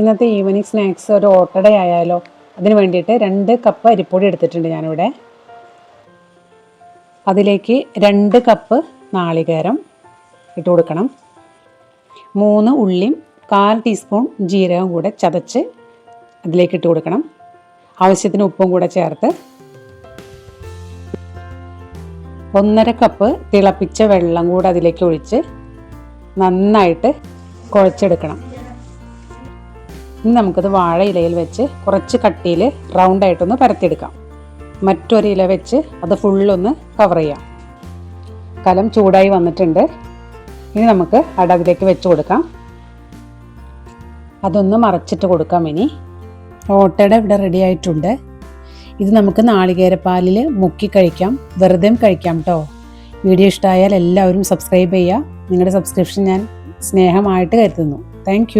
ഇന്നത്തെ evening snacks ഒരു ഓട്ടട ആയാലോ അതിന് വേണ്ടിയിട്ട് രണ്ട് കപ്പ് അരിപ്പൊടി എടുത്തിട്ടുണ്ട് ഞാനിവിടെ. അതിലേക്ക് രണ്ട് കപ്പ് നാളികേരം ഇട്ട് കൊടുക്കണം. മൂന്ന് ഉള്ളിയും കാൽ ടീസ്പൂൺ ജീരകം കൂടെ ചതച്ച് അതിലേക്ക് ഇട്ട് കൊടുക്കണം. ആവശ്യത്തിന് ഉപ്പും കൂടെ ചേർത്ത്. ഒന്നര കപ്പ് തിളപ്പിച്ച വെള്ളം കൂടെ അതിലേക്ക് ഒഴിച്ച് നന്നായിട്ട് കുഴച്ചെടുക്കണം. ഇനി നമുക്കത് വാഴ ഇലയിൽ വെച്ച് കുറച്ച് കട്ടിയിൽ റൗണ്ടായിട്ടൊന്ന് പരത്തിയെടുക്കാം. മറ്റൊരു ഇല വെച്ച് അത് ഫുള്ളൊന്ന് കവർ ചെയ്യാം. കലം ചൂടായി വന്നിട്ടുണ്ട്. ഇനി നമുക്ക് അടവിലേക്ക് വെച്ച് കൊടുക്കാം. അതൊന്ന് മറച്ചിട്ട് കൊടുക്കാം ഇനി. ഓട്ടയുടെ ഇവിടെ റെഡി ആയിട്ടുണ്ട്. ഇത് നമുക്ക് നാളികേരപ്പാലിൽ മുക്കി കഴിക്കാം. വെറുതെ കഴിക്കാം കേട്ടോ വീഡിയോ ഇഷ്ടമായാൽ എല്ലാവരും സബ്സ്ക്രൈബ് ചെയ്യുക. നിങ്ങളുടെ സബ്സ്ക്രിപ്ഷൻ ഞാൻ സ്നേഹമായിട്ട് കരുതുന്നു. താങ്ക്